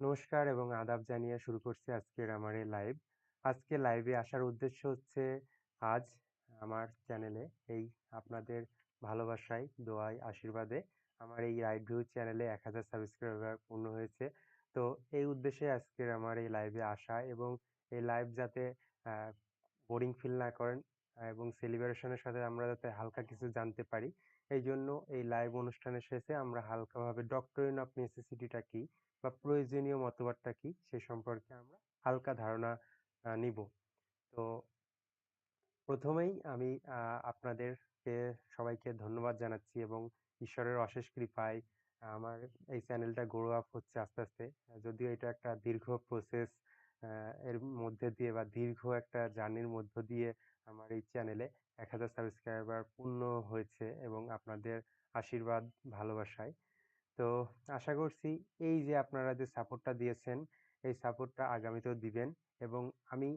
নমস্কার এবং আদাব জানিয়ে শুরু করছি আজকের আমার এই লাইভ আজকে লাইভে আসার উদ্দেশ্য হচ্ছে, আজ আমার চ্যানেলে এই আপনাদের ভালোবাসায়, দোয়ায়, আশীর্বাদে আমার এই লাইভ ভিউ চ্যানেলে এক হাজার সাবস্ক্রাইবার পূর্ণ হয়েছে। তো এই উদ্দেশ্যে আজকের আমার এই লাইভে আসা এবং এই লাইভ যাতে বোরিং ফিল না করেন এবং সেলিব্রেশনের সাথে আমরা যাতে হালকা কিছু জানতে পারি, এই জন্য এই লাইভ অনুষ্ঠানের শেষে আমরা হালকাভাবে ডক্টরিন অফ নেসেসিটিটা কি বা প্রয়োজনীয় মতবাদটা কি সে সম্পর্কে আমরা হালকা ধারণা নিব। তো প্রথমেই আমি আপনাদেরকে, সবাইকে ধন্যবাদ জানাচ্ছি এবং ঈশ্বরের অশেষ কৃপায় আমার এই চ্যানেলটা গ্রো আপ হচ্ছে আস্তে আস্তে। যদিও এটা একটা দীর্ঘ প্রসেস এর মধ্যে দিয়ে বা দীর্ঘ একটা জার্নির মধ্য দিয়ে আমার এই চ্যানেলে এক হাজার সাবস্ক্রাইবার পূর্ণ হয়েছে এবং আপনাদের আশীর্বাদ, ভালোবাসায়। তো আশা করছি এই যে আপনারা যে সাপোর্টটা দিয়েছেন, এই সাপোর্টটা আগামীতেও দিবেন এবং আমি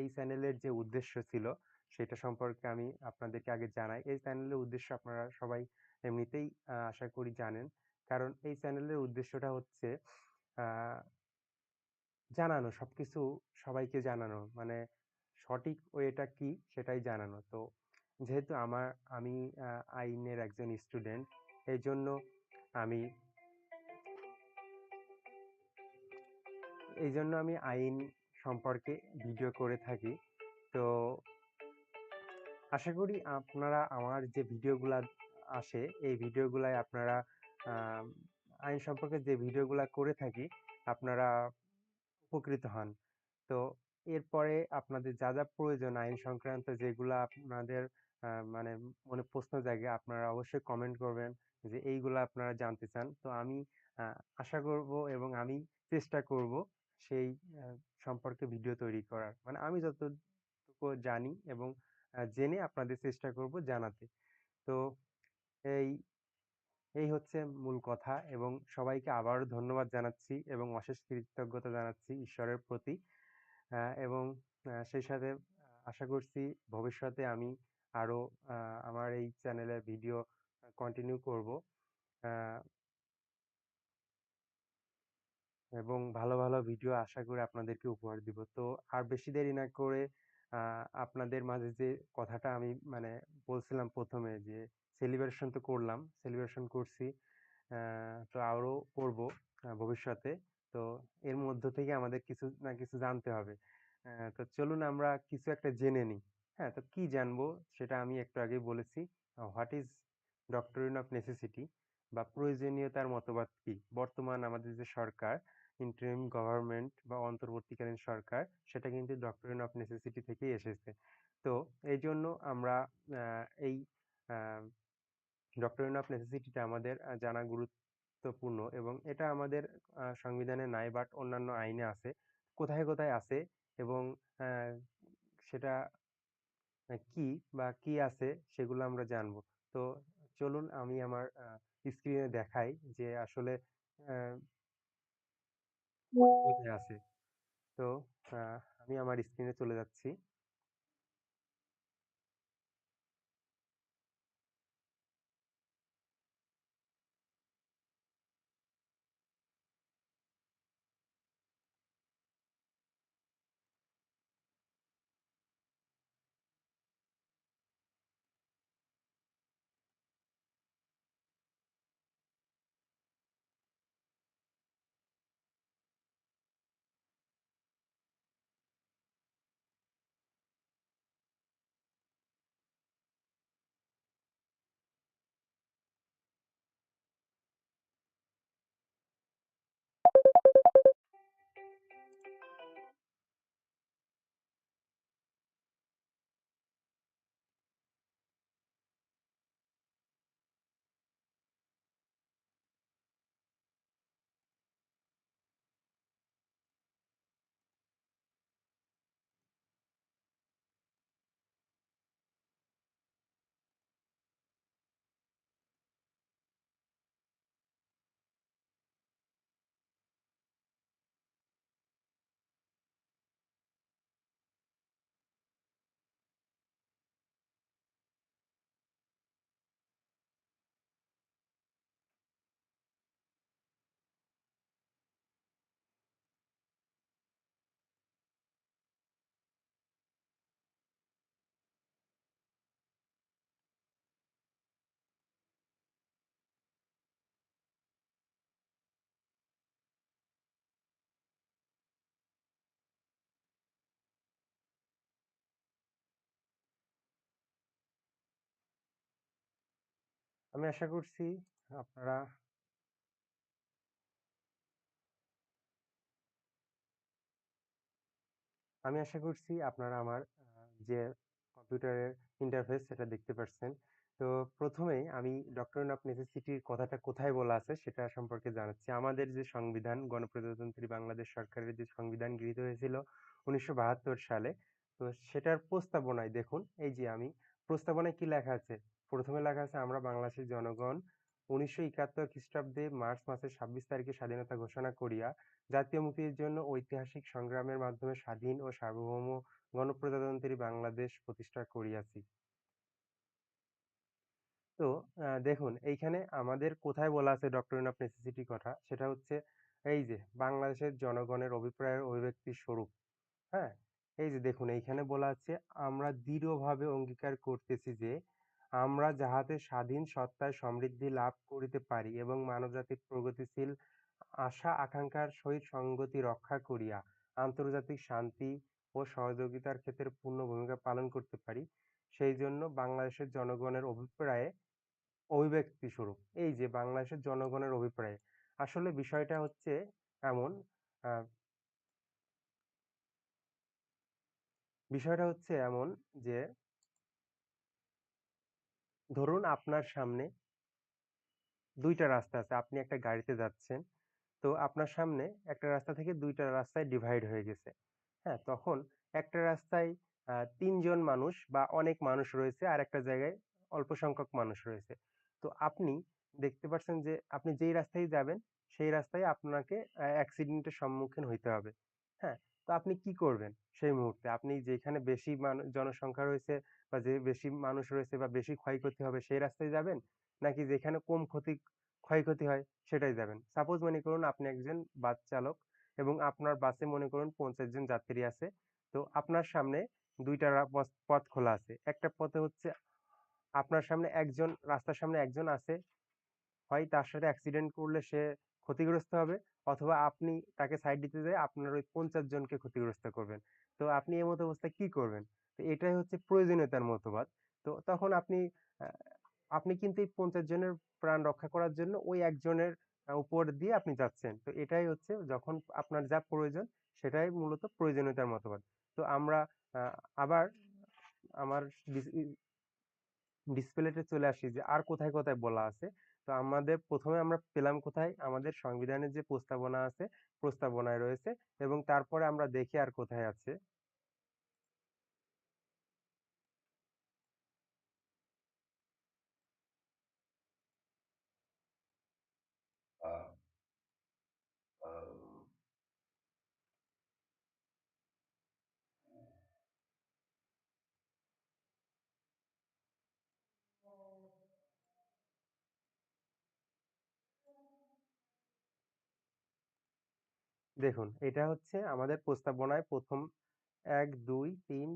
এই চ্যানেলের যে উদ্দেশ্য ছিল সেটা সম্পর্কে আমি আপনাদেরকে আগে জানাই। এই চ্যানেলের উদ্দেশ্য আপনারা সবাই এমনিতেই আশা করি জানেন। কারণ এই চ্যানেলের উদ্দেশ্যটা হচ্ছে জানানো, সবকিছু সবাইকে জানানো। মানে সঠিক ওয়েটা কি সেটাই জানানো। তো যেহেতু আমার, আমি আইনের একজন স্টুডেন্ট এই জন্য আমি এই জন্য আমি আইন সম্পর্কে ভিডিও করে থাকি। তো আশা করি আপনারা আমার যে ভিডিওগুলা আসে, এই ভিডিওগুলাই আপনারা আইন সম্পর্কে যে ভিডিওগুলা করে থাকি, আপনারা উপকৃত হন। তো এরপরে আপনাদের যা যা প্রয়োজন আইন সংক্রান্ত যেগুলো আপনাদের মানে মনে প্রশ্ন জাগে, আপনারা অবশ্যই কমেন্ট করবেন যে এইগুলো আপনারা জানতে চান। তো আমি আশা করব এবং আমি চেষ্টা করব সেই সম্পর্কে ভিডিও তৈরি করার। মানে আমি যতটুকু জানি এবং জেনে আপনাদের চেষ্টা করব জানাতে। তো এই এই হচ্ছে মূল কথা এবং সবাইকে আবারও ধন্যবাদ জানাচ্ছি এবং অশেষ কৃতজ্ঞতা জানাচ্ছি ঈশ্বরের প্রতি। এবং সেই সাথে, আশা করছি ভবিষ্যতে আমি আরও আমার এই চ্যানেলে ভিডিও কন্টিনিউ করব। এবং ভালো ভালো ভিডিও আশা করে আপনাদেরকে উপহার দিব। তো আর বেশি দেরি না করে আপনাদের মাঝে যে কথাটা আমি মানে বলছিলাম প্রথমে যে সেলিব্রেশন তো করলাম সেলিব্রেশন করছি তো আরও করব ভবিষ্যতে। তো এর মধ্য থেকে আমাদের কিছু না কিছু জানতে হবে। তো চলুন আমরা কিছু একটা জেনে নিই। হ্যাঁ তো কি জানব সেটা আমি একটু আগেই বলেছি। What is doctrine of necessity বা প্রয়োজনীয়তার মতবাদ কি? বর্তমান আমাদের যে সরকার ইন্টারিম গভর্নমেন্ট বা অন্তর্বর্তীকালীন সরকার, সেটা কিন্তু ডক্টরিন অফ নেসেসিটি থেকেই এসেছে। তো এই জন্য আমরা এই ডক্টরিন অফ নেসেসিটিটা আমাদের জানা গুরুত্বপূর্ণ এবং এটা আমাদের সংবিধানে নাই বাট অন্যান্য আইনে আছে। কোথায় কোথায় আছে এবং সেটা কি বা কি আছে সেগুলো আমরা জানব। তো চলুন আমি আমার স্ক্রিনে দেখাই যে আসলে আছে। তো আমি আমার স্ক্রিনে চলে যাচ্ছি। আমি আশা করছি আপনারা আমি আশা করছি আপনারা আমার যে কম্পিউটারের ইন্টারফেস সেটা দেখতে পারছেন। তো ১ম এই আমি ডক্টরিন অফ নেসেসিটির কথাটা কোথায় বলা আছে সেটা সম্পর্কে জানাচ্ছি। আমাদের যে সংবিধান, গণপ্রজাতন্ত্রী বাংলাদেশ সরকারের যে সংবিধান গৃহীত হয়েছিল ১৯৭২ সালে। তো সেটার প্রস্তাবনায় দেখুন, এই যে আমি প্রস্তাবনায় কি লেখা আছে? ১ম এ লেখা আছে, আমরা বাংলাদেশের জনগণ ১৯৭১ খ্রিস্টাব্দে মার্চ মাসের ২৬ তারিখে স্বাধীনতা ঘোষণা করিয়া জাতীয় মুক্তির জন্য ঐতিহাসিক সংগ্রামের মাধ্যমে স্বাধীন ও সার্বভৌম গণপ্রজাতন্ত্রী বাংলাদেশ প্রতিষ্ঠা করিয়াছি। তো দেখুন, এইখানে আমাদের কোথায় বলা আছে ডক্টরিন অফ নেসেসিটি কথা সেটা হচ্ছে এই যে, বাংলাদেশের জনগণের অভিপ্রায়ের অভিব্যক্তি স্বরূপ। হ্যাঁ? এই যে, দেখুন, এইখানে বলা আছে, আমরা দৃঢ়ভাবে অঙ্গীকার করতেছি যে আমরা যাহাতে স্বাধীন সত্তায় সমৃদ্ধি লাভ করিতে পারি এবং মানবজাতির প্রগতিশীল আশা আকাঙ্ক্ষার সহিত সঙ্গতি রক্ষা করিয়া আন্তর্জাতিক শান্তি ও সহযোগিতার ক্ষেত্রে পূর্ণ ভূমিকা পালন করতে পারি সেই জন্য বাংলাদেশের জনগণের অভিপ্রায়ে অভিব্যক্তি স্বরূপ। এই যে, বাংলাদেশের জনগণের অভিপ্রায়ে। আসলে বিষয়টা হচ্ছে এমন বিষয়টা হচ্ছে এমন যে ধরুন আপনার সামনে দুইটা রাস্তা আছে। আপনি একটা গাড়িতে যাচ্ছেন। তো আপনার সামনে একটা রাস্তা থেকে দুইটা রাস্তায় ডিভাইড হয়ে গেছে। হ্যাঁ? তখন একটা রাস্তায় তিনজন মানুষ বা অনেক মানুষ রয়েছে, আর একটা জায়গায় অল্প সংখ্যক মানুষ রয়েছে। তো আপনি দেখতে পারছেন যে আপনি যেই রাস্তায় যাবেন, সেই রাস্তায় আপনাকে অ্যাক্সিডেন্টের সম্মুখীন হইতে হবে। হ্যাঁ? তো আপনি কি করবেন সেই মুহূর্তে? আপনি যেখানে বেশি মানু, জনসংখ্যা রয়েছে বা যে বেশি মানুষ রয়েছে বা বেশি ক্ষয়ক্ষতি হবে সেই রাস্তায় যাবেন? নাকি যেখানে কম ক্ষতি, ক্ষয়ক্ষতি হয় সেটাই যাবেন? সাপোজ মনে করুন আপনি একজন বাস চালক এবং আপনার বাসে মনে করুন ৫০ জন যাত্রী আছে। তো আপনার সামনে দুইটা পথ খোলা আছে। একটা পথে হচ্ছে আপনার সামনে একজন, রাস্তার সামনে একজন আছে। হয় তার সাথে অ্যাক্সিডেন্ট করলে সে ক্ষতিগ্রস্ত হবে অথবা আপনি তাকে সাইড দিতে যেয়ে আপনার ওই ৫০ জনকে ক্ষতিগ্রস্ত করবেন। তো আপনি এই মতো অবস্থায় কি করবেন? তো এটাই হচ্ছে প্রয়োজনীয়তার মতবাদ। তো তখন আপনি আপনি কিন্তু এই ৫০ জনের প্রাণ রক্ষা করার জন্য ওই একজনের উপর দিয়ে আপনি যাচ্ছেন। তো এটাই হচ্ছে যখন আপনার যা প্রয়োজন সেটাই মূলত প্রয়োজনীয়তার মতবাদ। তো আমরা আবার আমার ডিসপ্লেতে চলে আসি যে আর কোথায়, কোথায় বলা আছে। তো আমাদের প্রথমে আমরা পেলাম কোথায়? আমাদের সংবিধানের যে প্রস্তাবনা আছে, প্রস্তাবনায় রয়েছে এবং তারপরে আমরা দেখি আর কোথায় আছে। দেখুন এটা হচ্ছে আমাদের প্রস্তাবনায় ১ম ১, ২, ৩,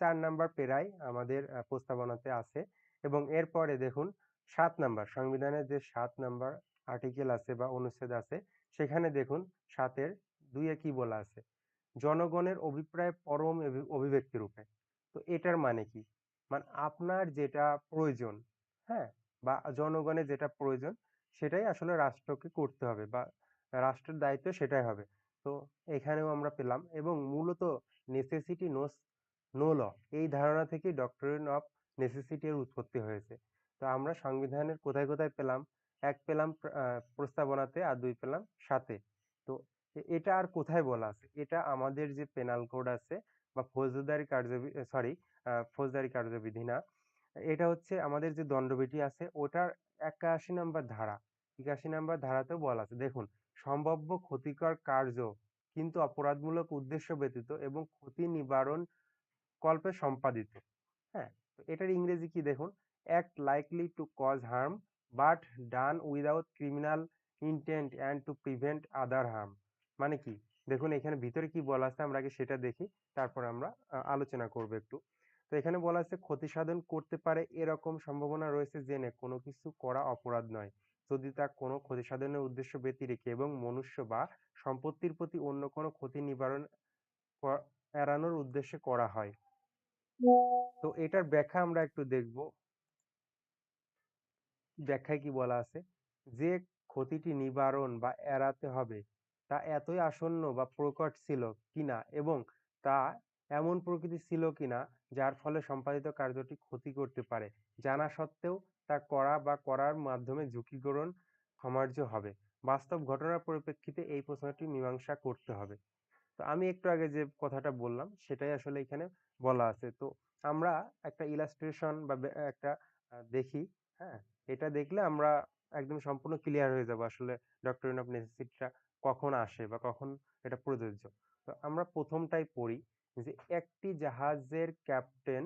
৪ নাম্বার পেরায় আমাদের প্রস্তাবনাতে আছে এবং এরপরে দেখুন সাত নাম্বার সংবিধানের যে সাত নাম্বার আর্টিকেল আছে বা অনুচ্ছেদ আছে সেখানে দেখুন ৭ এর ২ এ কি বলা আছে? জনগণের অভিপ্রায় পরম অভি অভিব্যক্তি রূপে। তো এটার মানে কি? মানে আপনার যেটা প্রয়োজন, হ্যাঁ? বা জনগণের যেটা প্রয়োজন সেটাই আসলে রাষ্ট্রকে করতে হবে বা রাষ্ট্রের দায়িত্ব সেটাই হবে। তো এখানেও আমরা পেলাম এবং মূলত নেসেসিটি নোস নো ল এই ধারণা থেকেই ডক্টরিন অফ নেসেসিটি এর উৎপত্তি হয়েছে। তো আমরা সংবিধানের কোথায়, কোথায় পেলাম? এক পেলাম প্রস্তাবনাতে আর দুই পেলাম ৭ এ। তো এটা আর কোথায় বলা আছে? এটা আমাদের যে পেনাল কোড আছে বা ফৌজদারি কার্যবি সরি ফৌজদারি কার্যবিধি না। এটা হচ্ছে আমাদের যে দণ্ডবিধি আছে ওটার ৮১ নাম্বার ধারা। ৮১ নাম্বার ধারাতেও বলা আছে। দেখুন সম্ভাব্য ক্ষতিকর কার্য কিন্তু অপরাধমূলক উদ্দেশ্য ব্যতীত এবং ক্ষতি নিবারণ কল্পে সম্পাদিত। হ্যাঁ? এটার ইংরেজি কি দেখুন? Act likely to cause harm but done without criminal intent and to prevent other harm মানে কি? দেখুন, এখানে ভিতরে কি বলা আছে, আমরা আগে সেটা দেখি। তারপর আমরা আলোচনা করব একটু। তো এখানে বলা আছে ক্ষতি সাধন করতে পারে এরকম সম্ভাবনা রয়েছে জেনে কোনো কিছু করা অপরাধ নয়। যদি তা কোনো ক্ষতি সাধনের উদ্দেশ্য ব্যতিরেকে এবং মনুষ্য বা সম্পত্তির প্রতি অন্য কোনো ক্ষতি নিবারণ এড়ানোর উদ্দেশ্যে করা হয়। তো এটার ব্যাখ্যা আমরা একটু দেখব। ব্যাখ্যায় কি বলা আছে যে ক্ষতিটি নিবারণ বা এড়াতে হবে, তা এতই আসন্ন বা প্রকট ছিল কিনা এবং তা এমন প্রকৃতি ছিল কিনা, যার ফলে সম্পাদিত কার্যটি ক্ষতি করতে পারে, জানা সত্ত্বেও তা করা বা করার মাধ্যমে ঝুঁকিগ্রহণ ক্ষমার্য হবে। বাস্তব ঘটনার পরিপ্রেক্ষিতে এই প্রশ্নটি মীমাংসা করতে হবে। তো আমি একটু আগে যে কথাটা বললাম, সেটাই আসলে এখানে বলা আছে। তো আমরা একটা ইলাস্ট্রেশন বা একটা দেখি হ্যাঁ? এটা দেখলে আমরা একদম সম্পূর্ণ ক্লিয়ার হয়ে যাব আসলে ডক্টরিন অফ নেসেসিটিটা কখন আসে বা কখন এটা প্রযোজ্য। তো আমরা প্রথমটাই পড়ি যে একটি জাহাজের ক্যাপ্টেন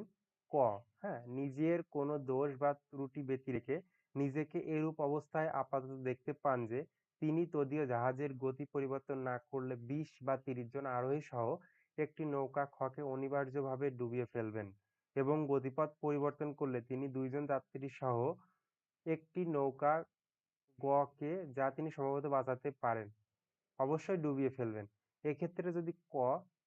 ক হ্যাঁ? নিজের কোনো দোষ বা ত্রুটি ব্যতি রেখে নিজেকে এরূপ অবস্থায় আপাতত দেখতে পান যে, তিনি তদীয় জাহাজের গতি পরিবর্তন না করলে বিশ বা তিরিশ জন আরোহী সহ একটি নৌকা খকে অনিবার্যভাবে ডুবিয়ে ফেলবেন এবং গতিপথ পরিবর্তন করলে তিনি দুইজন যাত্রী সহ একটি নৌকা গ-কে যা তিনি সম্ভবত বাঁচাতে পারেন, অবশ্যই ডুবিয়ে ফেলবেন। এক্ষেত্রে যদি ক,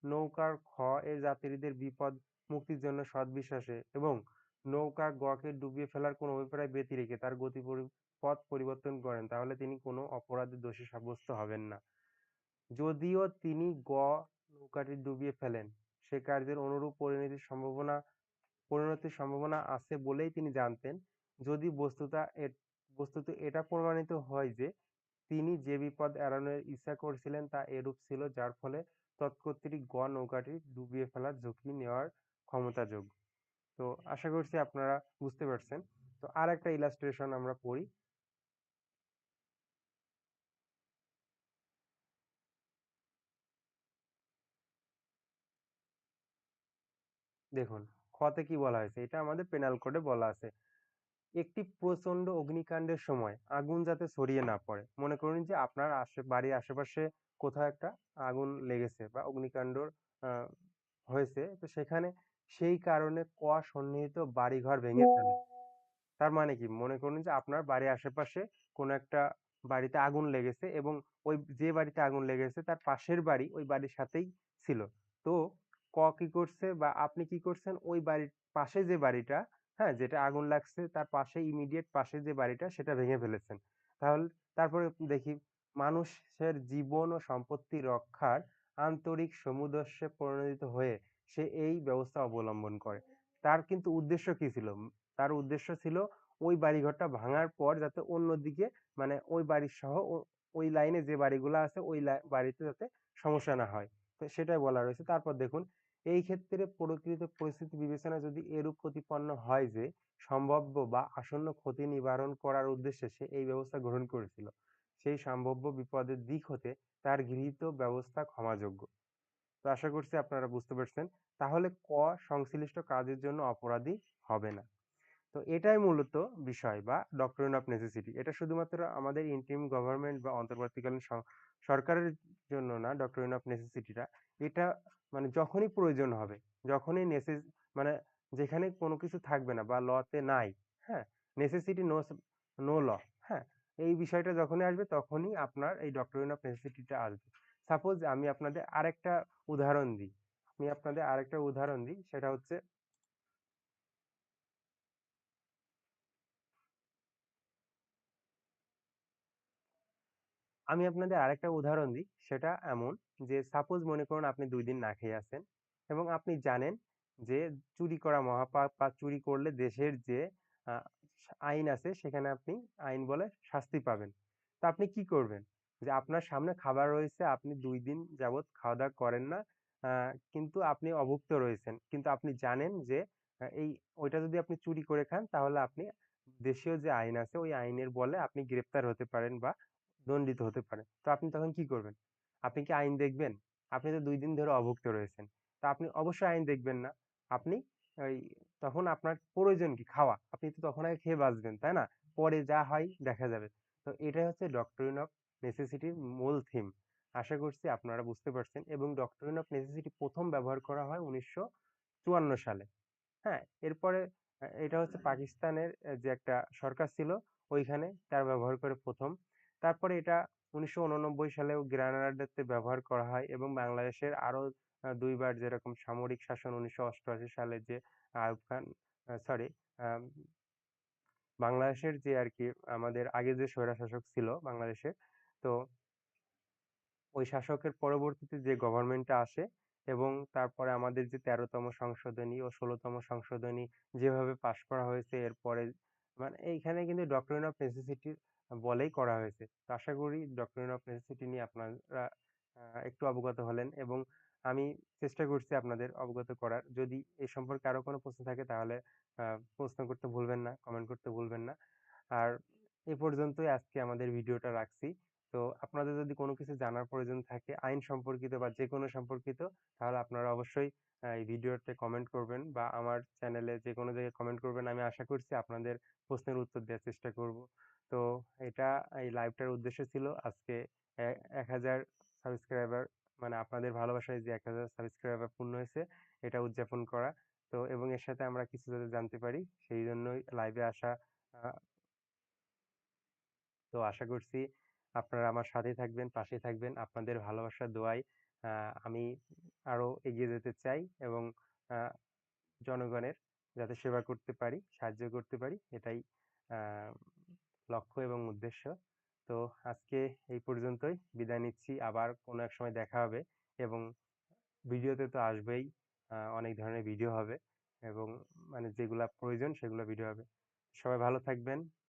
নৌকার খ এর যাত্রীদের বিপদ মুক্তির জন্য সৎ বিশ্বাসে এবং নৌকা গ-কে ডুবিয়ে ফেলার কোনো অভিপ্রায় ব্যতি রেখে তার গতি পথ পরিবর্তন করেন, তাহলে তিনি কোনো অপরাধে দোষী সাব্যস্ত হবেন না। যদিও তিনি গ নৌকাটি ডুবিয়ে ফেলেন, সে কার্যের অনুরূপ পরিণতির সম্ভাবনা পরিণতির সম্ভাবনা আছে বলেই তিনি জানতেন। যদি বস্তুতা বস্তুত এটা প্রমাণিত হয় যে তিনি যে বিপদ এড়ানোর ইচ্ছা করছিলেন তা এরূপ ছিল, যার ফলে তৎকর্তৃক গ নৌকাটি ডুবিয়ে ফেলার ঝুঁকি নেওয়ার ক্ষমতাযোগ্য। তো আশা করছি আপনারা বুঝতে পারছেন। তো আর একটা ইলাস্ট্রেশন আমরা পড়ি। দেখুন খতে কি বলা হয়েছে? এটা আমাদের পেনাল কোডে বলা আছে। একটি প্রচণ্ড অগ্নিকাণ্ডের সময় আগুন যাতে ছড়িয়ে না পড়ে। মনে করুন যে আপনার আশে বাড়ির আশেপাশে কোথাও একটা আগুন লেগেছে বা অগ্নিকাণ্ড হয়েছে। তো সেখানে সেই কারণে ক সন্নিহিত বাড়িঘর ভেঙে ফেলে। তার মানে কি? মনে করুন যে আপনার বাড়ির আশেপাশে কোনো একটা বাড়িতে আগুন লেগেছে এবং ওই যে বাড়িতে আগুন লেগেছে তার পাশের বাড়ি ওই বাড়ির সাথেই ছিল। তো ক কি করছে বা আপনি কি করছেন? ওই বাড়ির পাশে যে বাড়িটা হ্যাঁ যেটা আগুন লাগছে তার পাশে ইমিডিয়েট পাশে যে বাড়িটা সেটা ভেঙে ফেলেছেন। তাহলে তারপরে দেখি মানুষের জীবন ও সম্পত্তি রক্ষার আন্তরিক সমুদস্যে পরিণত হয়ে সে এই ব্যবস্থা অবলম্বন করে। তার কিন্তু উদ্দেশ্য কি ছিল? তার উদ্দেশ্য ছিল ওই বাড়িঘরটা ভাঙার পর যাতে অন্যদিকে মানে ওই বাড়ির সহ ওই লাইনে যে বাড়িগুলো আছে, ওই বাড়িতে যাতে সমস্যা না হয়। তো সেটাই বলা রয়েছে। তারপর দেখুন, এই ক্ষেত্রে প্রকৃত পরিস্থিতি বিবেচনা যদি এরূপ প্রতিপন্ন হয় যে সম্ভাব্য বা আসন্ন ক্ষতি নিবারণ করার উদ্দেশ্যে সে এই ব্যবস্থা গ্রহণ করেছিল, সেই সম্ভাব্য বিপদের দিক হতে তার গৃহীত ব্যবস্থা ক্ষমাযোগ্য। তো আশা করছি আপনারা বুঝতে পারছেন। তাহলে ক সংশ্লিষ্ট কাজের জন্য অপরাধী হবে না। তো এটাই মূলত বিষয় বা ডক্টরিন অফ নেসেসিটি এটা শুধুমাত্র আমাদের ইন্টিম গভর্নমেন্ট বা অন্তর্বর্তীকালীন সরকারের জন্য না ডক্টরিন অফ নেসেসিটিটা এটা মানে যখনই প্রয়োজন হবে, যখনই নেসেস মানে যেখানে কোনো কিছু থাকবে না বা লতে নাই হ্যাঁ? নেসেসিটি নো নো ল হ্যাঁ? এই বিষয়টা যখনই আসবে তখনই আপনার এই ডক্টরিন অফ নেসেসিটিটা আসবে। সাপোজ আমি আপনাদের আরেকটা উদাহরণ দিই। আমি আপনাদের আরেকটা উদাহরণ দিই, সেটা হচ্ছে আমি আপনাদের আরেকটা উদাহরণ দিই, সেটা এমন যে সাপোজ মনে করুন আপনি দুই দিন না খেয়ে আছেন এবং আপনি জানেন যে, চুরি করা মহাপাপ বা চুরি করলে দেশের যে আইন আছে, সেখানে আপনি আইন বলে শাস্তি পাবেন। তা আপনি কি করবেন? যে আপনার সামনে খাবার রয়েছে, আপনি দুই দিন যাবৎ খাওয়া দাওয়া করেন না। কিন্তু আপনি অভুক্ত রয়েছেন। কিন্তু আপনি জানেন যে এই, ওইটা যদি আপনি চুরি করে খান, তাহলে আপনি দেশীয় যে আইন আছে, ওই আইনের বলে আপনি গ্রেপ্তার হতে পারেন বা দণ্ডিত হতে পারে তো আপনি তখন কি করবেন? আপনি কি আইন দেখবেন? আপনি তো দুই দিন ধরে অভুক্ত রয়েছেন। তা আপনি অবশ্যই আইন দেখবেন না। আপনি ওই তখন আপনার প্রয়োজন কি? খাওয়া। আপনি তো তখন আগে খেয়ে বাঁচবেন, তাই না? পরে যা হয় দেখা যাবে। তো এটাই হচ্ছে ডক্টরিন অফ নেসেসিটির মূল থিম আশা করছি আপনারা বুঝতে পারছেন এবং ডক্টরিন অফ নেসেসিটি প্রথম ব্যবহার করা হয় উনিশশো চুয়ান্ন সালে। হ্যাঁ এরপরে এটা হচ্ছে পাকিস্তানের যে একটা সরকার ছিল, ওইখানে তার ব্যবহার করে প্রথম। তারপরে এটা উনিশশো সালেও গ্রানাডাতে ব্যবহার করা হয় এবং বাংলাদেশের আরও দুইবার যেরকম সামরিক শাসন উনিশশো অষ্টআশি সালে যে আইয়ুব খান সরি বাংলাদেশের যে আর কি আমাদের আগে যে স্বৈরশাসক ছিল বাংলাদেশে তো ওই শাসকের পরবর্তীতে যে গভর্নমেন্টটা আসে এবং তারপরে আমাদের যে ১৩ তম সংশোধনী ও ১৬ তম সংশোধনী যেভাবে পাস করা হয়েছে এরপরে মানে এইখানে কিন্তু ডক্ট্রিন অফ নেসেসিটি বলেই করা হয়েছে। তো আশা করি ডক্ট্রিন অফ নেসেসিটি নিয়ে আপনারা একটু অবগত হলেন এবং আমি চেষ্টা করছি আপনাদের অবগত করার। যদি এ সম্পর্কে আরও কোনো প্রশ্ন থাকে তাহলে প্রশ্ন করতে ভুলবেন না, কমেন্ট করতে ভুলবেন না। আর এ পর্যন্তই আজকে আমাদের ভিডিওটা রাখছি। তো আপনাদের যদি কোনো কিছু জানার প্রয়োজন থাকে, আইন সম্পর্কিত বা যেকোনো সম্পর্কিত, তাহলে আপনারা অবশ্যই এই ভিডিওতে কমেন্ট করবেন বা আমার চ্যানেলে যেকোনো জায়গায় কমেন্ট করবেন। আমি আশা করছি আপনাদের প্রশ্নের উত্তর দেওয়ার চেষ্টা করব। তো এটা এই লাইভটার উদ্দেশ্য ছিল আজকে এ ১০০০ সাবস্ক্রাইবার মানে আপনাদের ভালোবাসায় যে ১০০০ সাবস্ক্রাইবার পূর্ণ হয়েছে, এটা উদযাপন করা। তো এবং এর সাথে আমরা কিছু যাতে জানতে পারি সেইজন্যই লাইভে আসা তো আশা করছি আপনারা আমার সাথেই থাকবেন, পাশেই থাকবেন। আপনাদের ভালোবাসা দোয়ায় আ আমি আরও এগিয়ে যেতে চাই এবং জনগণের যাতে সেবা করতে পারি, সাহায্য করতে পারি এটাই লক্ষ্য এবং উদ্দেশ্য। তো আজকে এই পর্যন্তই বিদায় নিচ্ছি। আবার কোনো এক সময় দেখা হবে এবং ভিডিওতে তো আসবেই। অনেক ধরনের ভিডিও হবে এবং মানে যেগুলা প্রয়োজন সেগুলা ভিডিও হবে। সবাই ভালো থাকবেন।